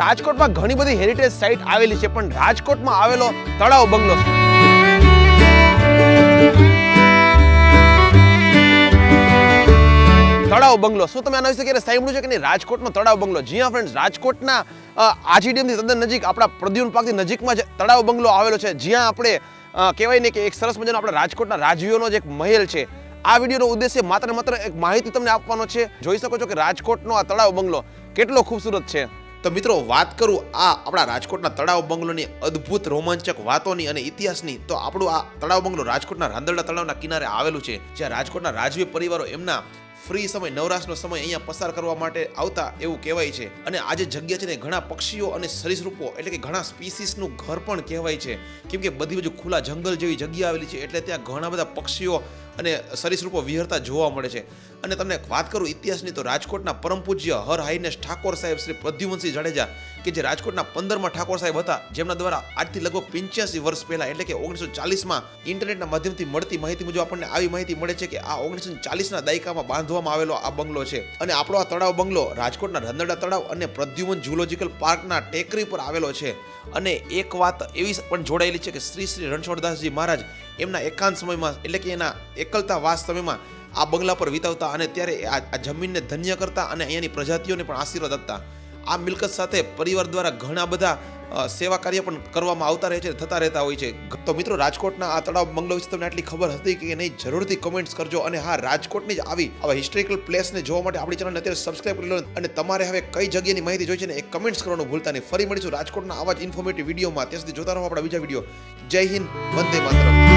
રાજકોટમાં ઘણી બધી હેરિટેજ સાઇટ આવેલી છે, પણ રાજકોટમાં આવેલો તળાવ બંગલો તળાવ બંગલો. શું તમે આના વિશે ક્યારે સાંભળ્યું છે કે નહીં? રાજકોટનો તળાવ બંગલો. જી હા ફ્રેન્ડ્સ રાજકોટના આજીડીએમથી તદ્દન નજીક આપણા પ્રદ્યુન પાકની નજીકમાં જ તળાવ બંગલો આવેલો છે. જ્યાં આપણે કહેવાય ને કે એક સરસ મજાનો આપણા રાજકોટના રાજવીઓનો જ એક મહેલ છે. આ વિડીયોનો ઉદ્દેશ્ય માત્ર માત્ર એક માહિતી તમને આપવાનો છે. જોઈ શકો છો કે રાજકોટનો આ તળાવ બંગલો કેટલો ખૂબસૂરત છે. તો મિત્રો, વાત કરું આ આપણા રાજકોટના તળાવ બંગલોની અદ્ભુત રોમાંચક વાતોની અને ઇતિહાસની, તો આપણું આ તળાવ બંગલો રાજકોટના રાંદરડા તળાવના કિનારે આવેલું છે, જ્યાં રાજકોટના રાજવી પરિવારો એમના ફ્રી સમય, નવરાશનો સમય અહીંયા પસાર કરવા માટે આવતા એવું કહેવાય છે. અને આ જે જગ્યા છે ને ઘણા પક્ષીઓ અને સરીસૃપો, એટલે કે ઘણા સ્પીસીસનું ઘર પણ કહેવાય છે. કેમ કે બધી બાજુ ખુલ્લા જંગલ જેવી જગ્યા આવેલી છે, એટલે ત્યાં ઘણા બધા પક્ષીઓ અને સરીસૃપો વિહરતા જોવા મળે છે. અને તમને વાત કરું ઇતિહાસની, તો રાજકોટના પરમ પૂજ્ય હર હાઈનેસ ઠાકોર સાહેબ શ્રી પ્રદ્યુમનસિંહ જાડેજા કે જે રાજકોટના પંદરમાં ઠાકોર સાહેબ હતા, જેમના દ્વારા આજથી લગભગ પંચ્યાસી વર્ષ પહેલા, એટલે કે ઓગણીસો ચાલીસમાં ઇન્ટરનેટના માધ્યમથી મળતી માહિતી મુજબ આપણને આવી માહિતી મળે છે કે આ ઓગણીસો ચાલીસના દાયકામાં બાંધવામાં આવેલો આ બંગલો છે. અને આપણો આ તળાવ બંગલો રાજકોટના રંદડા તળાવ અને પ્રદ્યુમન ઝુલોજિકલ પાર્કના ટેકરી પર આવેલો છે. અને એક વાત એવી પણ જોડાયેલી છે કે શ્રી શ્રી રણછોડદાસજી મહારાજ એમના એકાંત સમયમાં, એટલે કે એના એકલતા વાસ સમયમાં આ બંગલા પર વિતાવતા અને ત્યારે આ જમીનને ધન્ય કરતા અને અહીંયાની પ્રજાતિઓને પણ આશીર્વાદ આપતા. આ મિલકત સાથે પરિવાર દ્વારા ઘણા બધા સેવા કાર્ય પણ કરવામાં આવતા રહે છે થતા રહેતા હોય છે. તો મિત્રો, રાજકોટના આ તળાવ બંગલો વિશે તમને આટલી ખબર હતી કે નહીં? જરૂરથી કમેન્ટ્સ કરજો અને હા, રાજકોટની જ આવી આવા હિસ્ટોરિકલ પ્લેસને જોવા માટે આપણી ચેનલને અત્યારે સબસ્ક્રાઇબ કરી લો અને તમારે હવે કઈ જગ્યાની માહિતી જોઈ છે ને એ કમેન્ટ્સ કરવાનું ભૂલતા નહીં. ફરી મળીશું રાજકોટના આવા જ ઇન્ફોર્મેટિવ વિડીયોમાં ત્યાં સુધી જોતા રહો આપણા બીજા વીડિયો જય હિન્દ, વંદે માતરમ.